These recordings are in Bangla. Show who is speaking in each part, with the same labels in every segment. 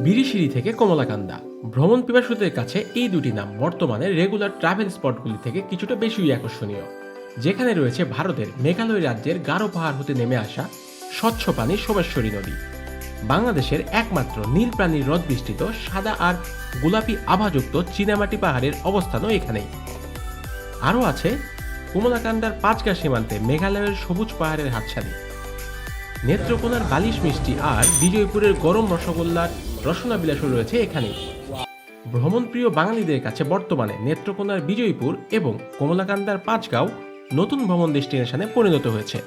Speaker 1: বিরিশিরি থেকে কমলাকান্দা। ভ্রমণ পিপাসুদের কাছে এই দুটি নাম বর্তমানে রেগুলার ট্রাভেল স্পটগুলি থেকে কিছুটা বেশি আকর্ষণীয়। যেখানে রয়েছে ভারতের মেঘালয় রাজ্যের গারো পাহাড় হতে নেমে আসা স্বচ্ছ পানির সোমেশ্বরী নদী। বাংলাদেশের একমাত্র নীল প্রাণীর হ্রদ বিস্তৃত সাদা আর গোলাপি আভাযুক্ত চীনামাটি পাহাড়ের অবস্থানও এখানেই। আরও আছে কমলাকান্দার পাঁচগা সীমান্তে মেঘালয়ের সবুজ পাহাড়ের হাতছানি। নেত্রকোনার বালিশ মিষ্টি আর বিজয়পুরের গরম রসগোল্লার রসনা বিলাসও রয়েছে এখানেই ভ্রমণপ্রিয় বাঙালিদের কাছে বর্তমানে নেত্রকোনার বিজয়পুর এবং কমলাকান্দার পাঁচগাঁও নতুন ভ্রমণ ডেস্টিনেশনে পরিণত হয়েছে।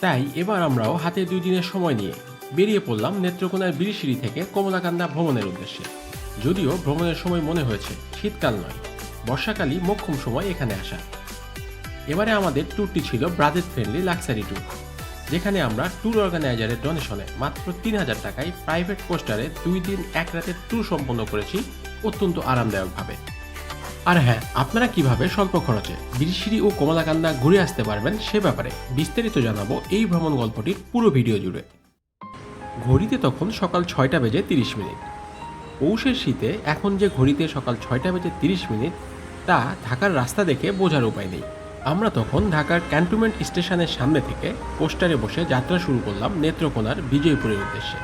Speaker 1: তাই এবার আমরাও হাতে দুই দিনের সময় নিয়ে বেরিয়ে পড়লাম নেত্রকোনার বিরিশিরি থেকে কমলাকান্দা ভ্রমণের উদ্দেশ্যে। যদিও ভ্রমণের সময় মনে হয়েছে, শীতকাল নয়, বর্ষাকালই মোক্ষম সময় এখানে আসা। এবারে আমাদের ট্যুরটি ছিল ব্রাজেট ফ্রেন্ডলি লাক্সারি ট্যুর যেখানে আমরা ট্যুর অর্গানাইজারের ডোনেশনে মাত্র তিন হাজার টাকায় প্রাইভেট কোস্টারে দুই দিন, এক রাতের ট্যুর সম্পন্ন করেছি অত্যন্ত আরামদায়কভাবে। আর হ্যাঁ আপনারা কীভাবে স্বল্প খরচে বিরিশিরি ও কমলাকান্দা ঘুরে আসতে পারবেন সে ব্যাপারে বিস্তারিত জানাব এই ভ্রমণ গল্পটির পুরো ভিডিও জুড়ে। ঘড়িতে তখন সকাল ছয়টা বেজে তিরিশ মিনিট। পৌষের শীতে এখন যে ঘড়িতে সকাল ছয়টা বেজে তিরিশ মিনিট, তা ঢাকার রাস্তা দেখে বোঝার উপায় নেই। আমরা তখন ঢাকার ক্যান্টনমেন্ট স্টেশনের সামনে থেকে পোস্টারে বসে যাত্রা শুরু করলাম নেত্রকোনার বিজয়পুরের উদ্দেশ্যে।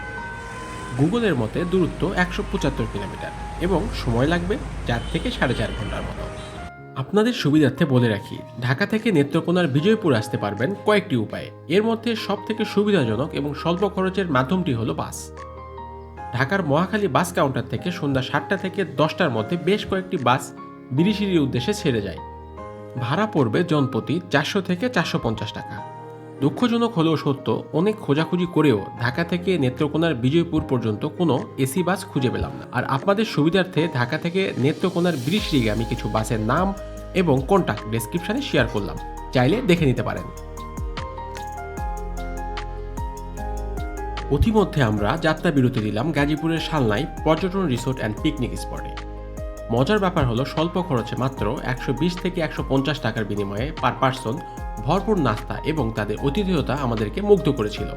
Speaker 1: গুগলের মতে দূরত্ব একশো পঁচাত্তর কিলোমিটার এবং সময় লাগবে চার থেকে সাড়ে চার ঘণ্টার মতো। আপনাদের সুবিধার্থে বলে রাখি, ঢাকা থেকে নেত্রকোনার বিজয়পুর আসতে পারবেন কয়েকটি উপায়ে। এর মধ্যে সব থেকে সুবিধাজনক এবং স্বল্প খরচের মাধ্যমটি হলো বাস। ঢাকার মহাখালী বাস কাউন্টার থেকে সন্ধ্যা সাতটা থেকে দশটার মধ্যে বেশ কয়েকটি বাস বিরিশিরির উদ্দেশ্যে ছেড়ে যায়। ভাড়া পড়বে জনপ্রতি চারশো থেকে চারশো পঞ্চাশ টাকা। দুঃখজনক হলেও সত্য, অনেক খোঁজাখুঁজি করেও ঢাকা থেকে নেত্রকোনার বিজয়পুর পর্যন্ত কোনো এসি বাস খুঁজে পেলাম না। আর আপনাদের সুবিধার্থে ঢাকা থেকে নেত্রকোনার বিরিশিরিগে আমি কিছু বাসের নাম এবং কন্ট্যাক্ট ডেসক্রিপশনে শেয়ার করলাম। চাইলে দেখে নিতে পারেন। অতিমধ্যে আমরা যাত্রা বিরতি দিলাম গাজীপুরের সালনায় পর্যটন রিসোর্ট অ্যান্ড পিকনিক স্পটে মজার ব্যাপার হলো স্বল্প খরচে মাত্র একশো বিশ থেকে একশো পঞ্চাশ টাকার বিনিময়ে পার পার্সন ভরপুর নাস্তা এবং তাদের অতিথেয়তা আমাদেরকে মুগ্ধ করেছিল।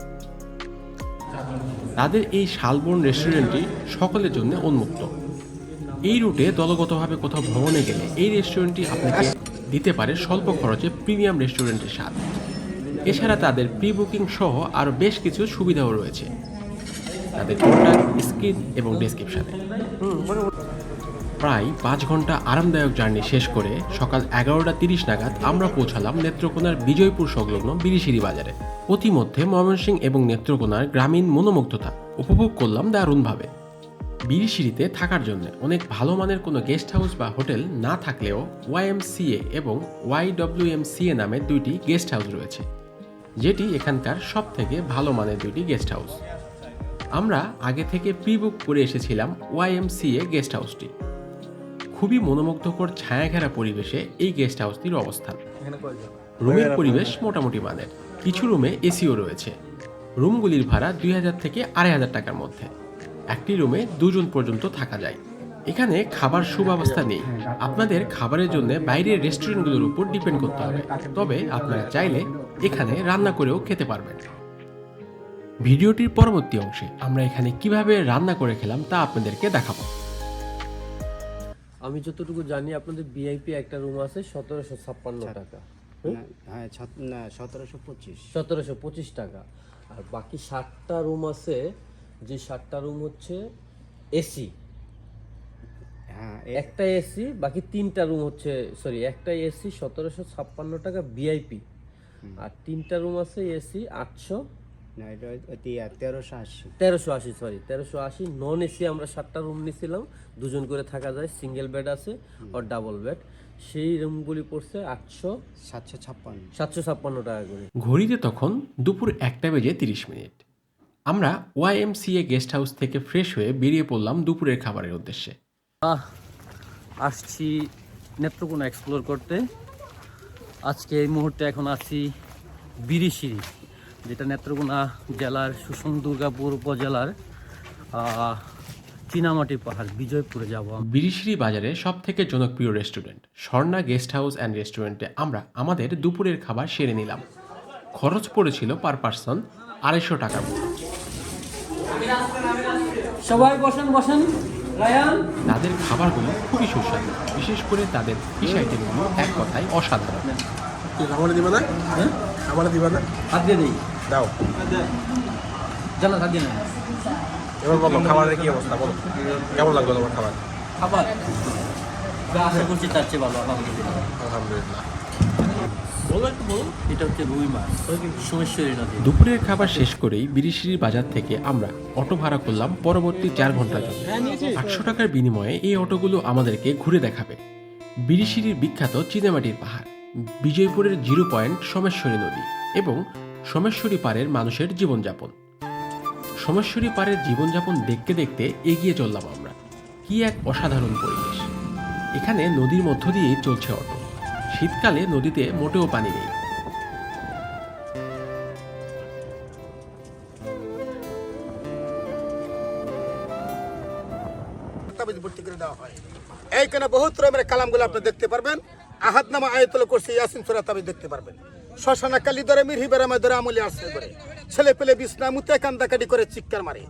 Speaker 1: তাদের এই শালবন রেস্টুরেন্টটি সকলের জন্য উন্মুক্ত। এই রুটে দলগতভাবে কোথাও ভ্রমণে গেলে এই রেস্টুরেন্টটি আপনাকে দিতে পারে স্বল্প খরচে প্রিমিয়াম রেস্টুরেন্টের স্বাদ। এছাড়া তাদের প্রি বুকিং সহ আরও বেশ কিছু সুবিধাও রয়েছে। তাদের স্ক্রিন এবং ডেসক্রিপশানে প্রায় পাঁচ ঘণ্টা আরামদায়ক জার্নি শেষ করে সকাল এগারোটা তিরিশ নাগাদ আমরা পৌঁছালাম নেত্রকোনার বিজয়পুর সংলগ্ন বিরিশিরি বাজারে। অতিমধ্যে ময়মনসিংহ এবং নেত্রকোনার গ্রামীণ মনোমুগ্ধতা উপভোগ করলাম দারুণভাবে। বিরিশিরিতে থাকার জন্য অনেক ভালো মানের কোনো গেস্ট হাউস বা হোটেল না থাকলেও ওয়াইএমসিএ এবং ওয়াইডব্লিউএমসিএ নামে দুইটি গেস্ট হাউস রয়েছে, যেটি এখানকার সব থেকে ভালো মানের দুইটি গেস্ট হাউস। আমরা আগে থেকে প্রি বুক করে এসেছিলাম ওয়াইএমসিএ গেস্ট হাউসটি। খুবই মনোমুগ্ধকর ছায়াঘেরা পরিবেশে এই গেস্ট হাউসটির অবস্থান। রুমের পরিবেশ মোটামুটি মানের কিছু রুমে এসিও রয়েছে। রুমগুলির ভাড়া দুই হাজার থেকে আড়াই হাজার টাকার মধ্যে। একটি রুমে দুজন পর্যন্ত থাকা যায়। এখানে খাবার সুব্যবস্থা নেই। আপনাদের খাবারের জন্য বাইরের রেস্টুরেন্টগুলোর উপর ডিপেন্ড করতে হবে। তবে আপনারা চাইলে এখানে রান্না করেও খেতে পারবেন। ভিডিওটির পরবর্তী অংশে আমরা এখানে কীভাবে রান্না করে খেলাম তা আপনাদেরকে দেখাবো।
Speaker 2: আমি যতটুকু জানি আপনাদের ভিআইপি একটা রুম আছে সতেরোশো ছাপ্পান্ন টাকা।
Speaker 3: হ্যাঁ সতেরোশো পঁচিশ।
Speaker 2: সতেরোশো পঁচিশ টাকা। আর বাকি ষাটটা রুম আছে যে ষাটটা রুম হচ্ছে এসি
Speaker 3: হ্যাঁ
Speaker 2: একটা এসি বাকি তিনটা রুম হচ্ছে সরি একটা এসি সতেরোশো ছাপ্পান্ন টাকা ভিআইপি আর তিনটা রুম আছে এসি আটশো
Speaker 3: না এটা তেরোশো আশি।
Speaker 2: তেরোশো আশি সরি তেরোশো আশি। নন এসি আমরা সাতটা রুম নিয়েছিলাম দুজন করে থাকা যায় সিঙ্গেল বেড আছে আর ডাবল বেড সেই রুমগুলি পড়ছে আটশো
Speaker 3: সাতশো ছাপ্পান্ন।
Speaker 2: সাতশো ছাপ্পান্ন টাকা করে।
Speaker 1: ঘড়িতে তখন দুপুর একটা বেজে তিরিশ মিনিট। আমরা ওয়াইএমসিএ গেস্ট হাউস থেকে ফ্রেশ হয়ে বেরিয়ে পড়লাম দুপুরের খাবারের উদ্দেশ্যে।
Speaker 4: আহ, আসছি নেত্রকোনা এক্সপ্লোর করতে। আজকে এই মুহূর্তে এখন আছি বিরিশিরি যেটা নেত্রকোনা জেলার সুসং দুর্গাপুর উপজেলার চীনামাটি পাহাড় বিজয়পুরে যাব
Speaker 1: বিরিশিরি বাজারে সব থেকে জনপ্রিয় restaurant Swarna guest house and রেস্টুরেন্টে আমরা আমাদের দুপুরের খাবার সেরে নিলাম। খরচ পড়েছিল পার পার্সন আড়াইশো টাকার মতো।
Speaker 4: সবাই বসেন বসেন।
Speaker 1: তাদের খাবারগুলো খুবই সুস্বাদু বিশেষ করে তাদের ফিশ আইটেমগুলো এক কথায় অসাধারণ।
Speaker 5: দিবা না?
Speaker 4: হ্যাঁ?
Speaker 5: দিবা না?
Speaker 4: হাত দিয়ে দিই।
Speaker 5: দাও।
Speaker 4: জানা দিয়ে নেন
Speaker 5: এবার বলো খাবারের কি অবস্থা বলো। কেমন লাগল তোমার খাবার?
Speaker 4: খাবার? আশা করছি তার চেয়ে ভালো আলহামদুলিল্লাহ।
Speaker 5: আলহামদুলিল্লাহ।
Speaker 1: দুপুরের খাবার শেষ করেই বিরিশিরির বাজার থেকে আমরা অটো ভাড়া করলাম পরবর্তী চার ঘণ্টার জন্য। আটশো টাকার বিনিময়ে এই অটোগুলো আমাদেরকে ঘুরে দেখাবে। বিরিশিরির বিখ্যাত চিনেমাটির পাহাড় বিজয়পুরের জিরো পয়েন্ট সোমেশ্বরী নদী এবং সোমেশ্বরী পাড়ের মানুষের জীবনযাপন। সোমেশ্বরী পাড়ের জীবনযাপন দেখতে দেখতে এগিয়ে চললাম আমরা। কি এক অসাধারণ পরিবেশ। এখানে নদীর মধ্য দিয়েই চলছে অটো। শীতকালে নদীতে মোটেও পানি নেই।
Speaker 6: এইখানে বহুত রকমের কালামগুলো আপনি দেখতে পারবেন। আহাদ নামা আয়তল করছে ইয়াসিন সুরা তাবিজ দেখতে পারবেন। শ্মশানা কালি ধরে মিরহি বেড়ামায় ধরে আমলে আশ্রয় করে ছেলে পেলে বিছনা মুতে কান্দাকাটি করে চিৎকার মারে।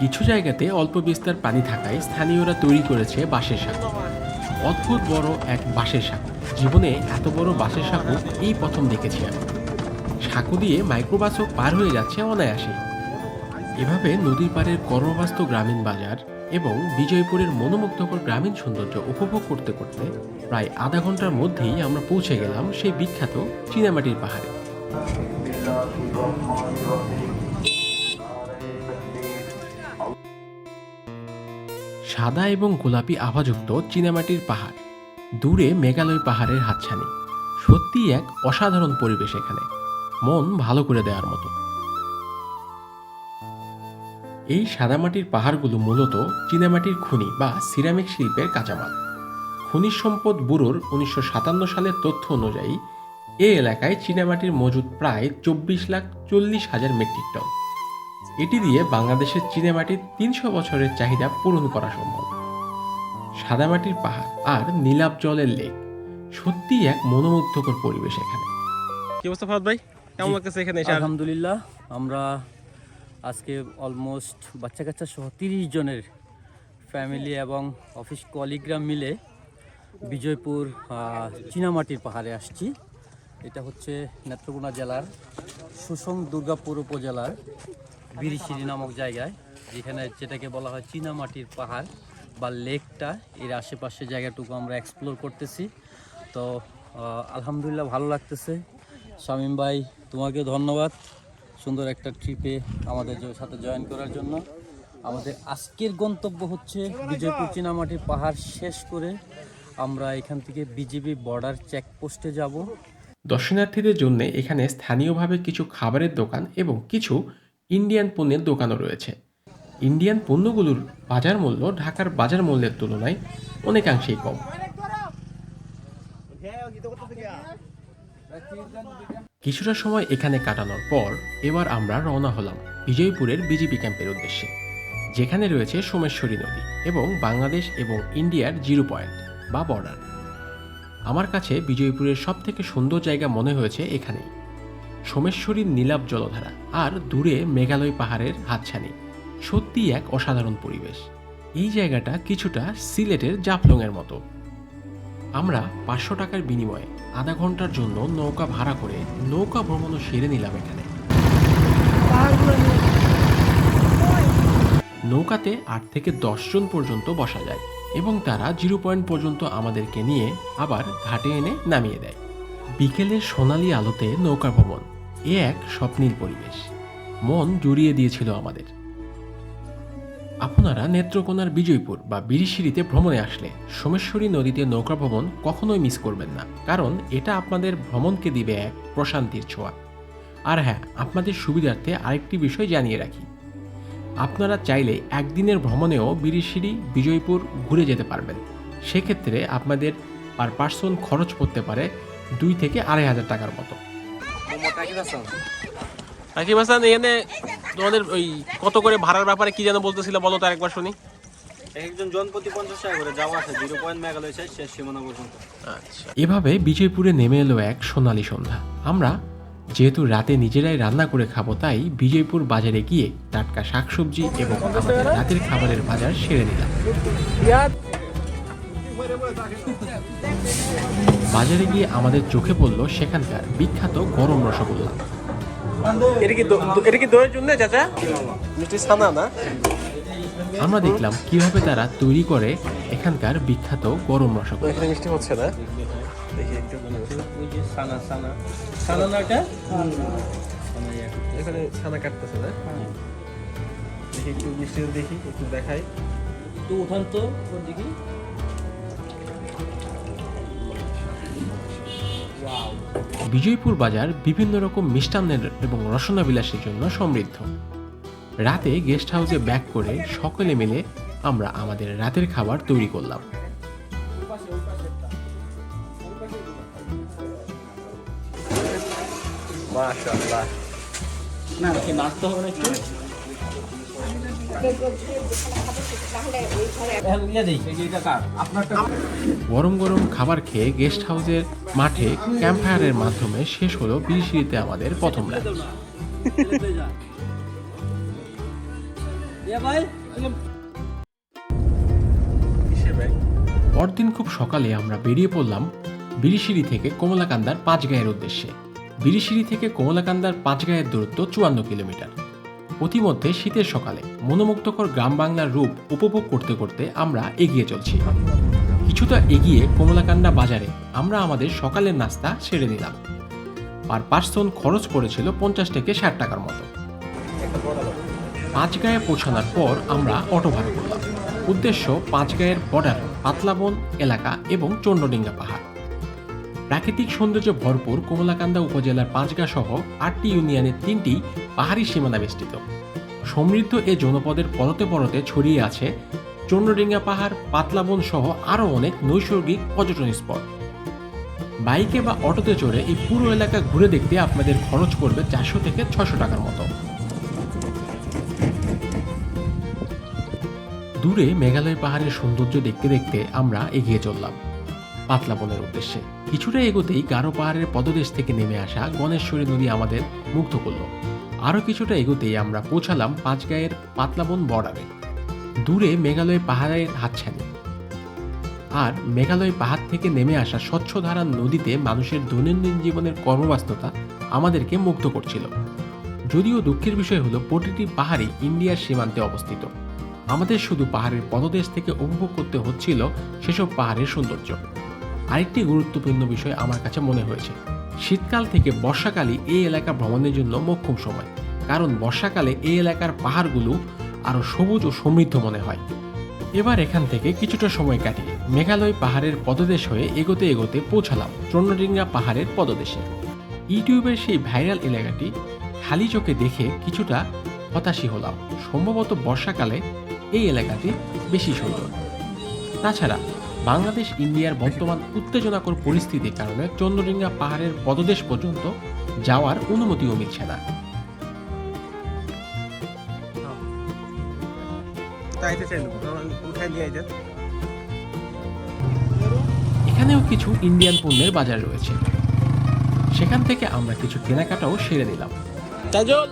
Speaker 1: কিছু জায়গাতে অল্প বিস্তার পানি থাকায় স্থানীয়রা তৈরি করেছে বাঁশের সাঁকো। অদ্ভুত বড় এক বাঁশের সাঁকো। জীবনে এত বড় বাঁশের সাঁকো এই প্রথম দেখেছি আমি। সাঁকো দিয়ে মাইক্রোবাসও পার হয়ে যাচ্ছে অনায়াসে। এভাবে নদীর পাড়ের কর্মবাস্ত গ্রামীণ বাজার এবং বিজয়পুরের মনোমুগ্ধকর গ্রামীণ সৌন্দর্য উপভোগ করতে করতে প্রায় আধা ঘণ্টার মধ্যেই আমরা পৌঁছে গেলাম সেই বিখ্যাত চীনামাটির পাহাড়ে। সাদা এবং গোলাপি আভাযুক্ত চীনামাটির পাহাড়, দূরে মেঘালয় পাহাড়ের হাতছানি। সত্যি এক অসাধারণ পরিবেশ এখানে। মন ভালো করে দেওয়ার মতো। এই সাদামাটির পাহাড়গুলো মূলত চীনামাটির খনি বা সিরামিক শিল্পের কাঁচামাল। খনিজ সম্পদ ব্যুরোর উনিশশো সাতান্ন সালের তথ্য অনুযায়ী এ এলাকায় চীনামাটির মজুদ প্রায় চব্বিশ লাখ চল্লিশ হাজার মেট্রিক টন। এটি দিয়ে বাংলাদেশের চীনামাটির তিনশো বছরের চাহিদা পূরণ করা সম্ভব। সাদামাটির পাহাড় আর নীলাভ জলের লেক সত্যিই এক মনোমুগ্ধকর পরিবেশ এখানে।
Speaker 5: কি অবস্থা ভাই? কেমন লাগতেছে এখানে
Speaker 4: আলহামদুলিল্লাহ আমরা আজকে অলমোস্ট বাচ্চা কাচ্চা সহ তিরিশ জনের ফ্যামিলি এবং অফিস কলিগরা মিলে বিজয়পুর চীনামাটির পাহাড়ে আসছি। এটা হচ্ছে নেত্রকোনা জেলার সুসং দুর্গাপুর উপজেলার বিরিশিরি নামক জায়গায়, যেখানে যেটাকে বলা হয় চীনামাটির পাহাড় বা লেকটা। এর আশেপাশে জায়গাটুকু আমরা এক্সপ্লোর করতেছি। তো আলহামদুলিল্লাহ ভালো লাগতেছে। শামীম ভাই তোমাকে ধন্যবাদ। সুন্দর একটা ট্রিপে আমাদের সাথে জয়েন করার জন্য। আমাদের আজকের গন্তব্য হচ্ছে বিজয়পুর চীনামাটির পাহাড় শেষ করে আমরা এখান থেকে বিজিবি বর্ডার চেকপোস্টে যাব।
Speaker 1: দর্শনার্থীদের জন্য এখানে স্থানীয়ভাবে কিছু খাবারের দোকান এবং কিছু ইন্ডিয়ান পণ্যের দোকানও রয়েছে। ইন্ডিয়ান পণ্যগুলোর বাজার মূল্য ঢাকার বাজার মূল্যের তুলনায় অনেকাংশেই কম। কিছুটা সময় এখানে কাটানোর পর এবার আমরা রওনা হলাম বিজয়পুরের বিজেপি ক্যাম্পের উদ্দেশ্যে, যেখানে রয়েছে সোমেশ্বরী নদী এবং বাংলাদেশ এবং ইন্ডিয়ার জিরো পয়েন্ট বা বর্ডার। আমার কাছে বিজয়পুরের সব থেকে সুন্দর জায়গা মনে হয়েছে এখানেই। সোমেশ্বরীর নীলাভ জলধারা আর দূরে মেঘালয় পাহাড়ের হাতছানি। সত্যি এক অসাধারণ পরিবেশ। এই জায়গাটা কিছুটা সিলেটের জাফলংয়ের মতো। আমরা পাঁচশো টাকার বিনিময়ে আধা ঘণ্টার জন্য নৌকা ভাড়া করে নৌকা ভ্রমণও সেরে নিলাম এখানে। নৌকাতে আট থেকে দশ জন পর্যন্ত বসা যায় এবং তারা জিরো পয়েন্ট পর্যন্ত আমাদেরকে নিয়ে আবার ঘাটে এনে নামিয়ে দেয়। বিকেলের সোনালি আলোতে নৌকা ভ্রমণ, এ এক স্বপ্নীল পরিবেশ। মন জুড়িয়ে দিয়েছিল আমাদের। আপনারা নেত্রকোনার বিজয়পুর বা বিরিশিরিতে ভ্রমণে আসলে সোমেশ্বরী নদীতে নৌকা ভ্রমণ কখনোই মিস করবেন না। কারণ এটা আপনাদের ভ্রমণকে দিবে এক প্রশান্তির ছোঁয়া। আর হ্যাঁ আপনাদের সুবিধার্থে আরেকটি বিষয় জানিয়ে রাখি। আপনারা চাইলে একদিনের ভ্রমণেও বিরিশিরি, বিজয়পুর ঘুরে যেতে পারবেন। সেক্ষেত্রে আপনাদের পার পার্সন খরচ পড়তে পারে দুই থেকে আড়াই হাজার টাকার মতো।
Speaker 5: রাকিব হাসান এখানে তোমাদের ওই কত করে ভাড়ার ব্যাপারে কি যেন বলতেছিল বলো তো আরেকবার শুনি।
Speaker 7: একজন পঞ্চাশ টাকা করে যাওয়া আছে জিরো পয়েন্ট মেঘালয় শেষ শেষ সীমানা পর্যন্ত।
Speaker 5: আচ্ছা।
Speaker 1: এভাবে বিজয়পুরে নেমে এলো এক সোনালী সন্ধ্যা। আমরা যেহেতু রাতে নিজেরাই রান্না করে খাব তাই বিজয়পুর বাজারে গিয়ে টাটকা শাকসবজি এবং আমাদের রাতের খাবারের বাজার সেরে নিলাম। বাজারে গিয়ে আমাদের চোখে পড়ল সেখানকার বিখ্যাত গরম রসগোল্লা।
Speaker 5: এটা কি দো- দো- এটা কি দইয়ের জন্য চাচা? মিষ্টি ছানা না
Speaker 1: আমরা দেখলাম কীভাবে তারা তৈরি করে এখানকার বিখ্যাত গরম রসগোল্লা।
Speaker 5: এখানে মিষ্টি হচ্ছে না? দেখি একটু
Speaker 4: ওই যে সানা সানা। সানা না
Speaker 5: এখানে ছানা কাটতেছে না? দেখি একটু মিষ্টি দেখি একটু দেখাই।
Speaker 4: তো উঠান তো ওর
Speaker 1: বিজয়পুর বাজার বিভিন্ন রকম মিষ্টান্নের এবং রসনা বিলাসের জন্য সমৃদ্ধ। রাতে গেস্ট হাউসে ব্যাক করে সকলে মিলে আমরা আমাদের রাতের খাবার তৈরি করলাম।
Speaker 5: মাশাআল্লাহ।
Speaker 4: না কি নাচতে হবে না একটু
Speaker 1: গরম গরম খাবার খেয়ে গেস্ট হাউসের মাঠে ক্যাম্প ফায়ারের মাধ্যমে শেষ হলো বিরিশিরিতে আমাদের প্রথম রাত। পরদিন খুব সকালে আমরা বেরিয়ে পড়লাম বিরিশিরি থেকে কমলাকান্দার পাঁচগাঁয়ের উদ্দেশ্যে। বিরিশিরি থেকে কমলাকান্দার পাঁচগাঁয়ের দূরত্ব চুয়ান্ন কিলোমিটার। অতিমধ্যে শীতের সকালে মনোমুগ্ধকর গ্রাম বাংলার রূপ উপভোগ করতে করতে আমরা এগিয়ে চলছি। কিছুটা এগিয়ে কমলাকান্দা বাজারে আমরা আমাদের সকালের নাস্তা সেরে নিলাম। পার পার্সন খরচ পড়েছিল পঞ্চাশ থেকে ষাট টাকার মতো। পাঁচ পাঁচগাঁয়ে পৌঁছানোর পর আমরা অটো ভাড়া করলাম। উদ্দেশ্য পাঁচ পাঁচগাঁয়ের বর্ডার, পাতলাবন এলাকা এবং চন্ডডিঙ্গা পাহাড়। প্রাকৃতিক সৌন্দর্য ভরপুর কমলাকান্দা উপজেলার পাঁচগা সহ আটটি ইউনিয়নের তিনটি পাহাড়ি সীমানা বেষ্টিত। সমৃদ্ধ এ জনপদের পরতে পরতে ছড়িয়ে আছে চন্ডডিঙ্গা পাহাড় পাতলাবন সহ আরও অনেক নৈসর্গিক পর্যটন স্পট। বাইকে বা অটোতে চড়ে এই পুরো এলাকা ঘুরে দেখতে আপনাদের খরচ পড়বে চারশো থেকে ছশো টাকার মতো। দূরে মেঘালয় পাহাড়ের সৌন্দর্য দেখতে দেখতে আমরা এগিয়ে চললাম। পাতলা বনের উদ্দেশ্যে। কিছুটা এগোতেই গারো পাহাড়ের পদদেশ থেকে নেমে আসা গণেশ্বরী নদী আমাদের মুগ্ধ করল। আরও কিছুটা এগোতেই আমরা পৌঁছালাম পাঁচগাঁয়ের পাতলাবন বর্ডারে। দূরে মেঘালয় পাহাড়ের হাতছানি। আর মেঘালয় পাহাড় থেকে নেমে আসা স্বচ্ছ ধারার নদীতে মানুষের দৈনন্দিন জীবনের কর্মব্যস্ততা আমাদেরকে মুগ্ধ করছিল। যদিও দুঃখের বিষয় হলো প্রতিটি পাহাড়ই ইন্ডিয়ার সীমান্তে অবস্থিত। আমাদের শুধু পাহাড়ের পদদেশ থেকে উপভোগ করতে হচ্ছিল সেসব পাহাড়ের সৌন্দর্য। আরেকটি গুরুত্বপূর্ণ বিষয় আমার কাছে মনে হয়েছে। শীতকাল থেকে বর্ষাকালই এই এলাকা ভ্রমণের জন্য মোক্ষম সময়। কারণ বর্ষাকালে এই এলাকার পাহাড়গুলো আরও সবুজ ও সমৃদ্ধ মনে হয়। এবার এখান থেকে কিছুটা সময় কাটিয়ে মেঘালয় পাহাড়ের পদদেশ হয়ে এগোতে এগোতে পৌঁছালাম চন্দ্রডিঙ্গা পাহাড়ের পদদেশে। ইউটিউবের সেই ভাইরাল এলাকাটি খালি চোখে দেখে কিছুটা হতাশি হলাম। সম্ভবত বর্ষাকালে এই এলাকাটি বেশি সুন্দর। তাছাড়া বাংলাদেশ ইন্ডিয়ার বর্তমান উত্তেজনাকর পরিস্থিতির কারণে চন্দ্রডিঙ্গা পাহাড়ের পদদেশ পর্যন্ত যাওয়ার অনুমতিও মিলছে না। এখানেও কিছু ইন্ডিয়ান পণ্যের বাজার রয়েছে। সেখান থেকে আমরা কিছু কেনাকাটাও সেরে নিলাম।
Speaker 5: তাজল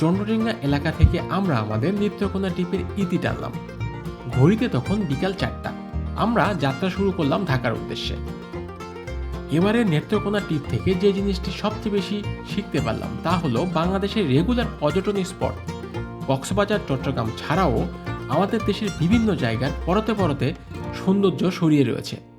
Speaker 1: চন্দ্রডিঙ্গা এলাকা থেকে আমরা আমাদের নিত্যকোনা দ্বীপের ইতি টানলাম। ঘড়িতে তখন বিকাল চারটা। আমরা যাত্রা শুরু করলাম ঢাকার উদ্দেশ্যে। এবারে নেত্রকোনা টিপ থেকে যে জিনিসটি সবচেয়ে বেশি শিখতে পারলাম তা হলো বাংলাদেশের রেগুলার পর্যটন স্পট। কক্সবাজার, চট্টগ্রাম ছাড়াও আমাদের দেশের বিভিন্ন জায়গার পরতে পরতে সৌন্দর্য সরিয়ে রয়েছে।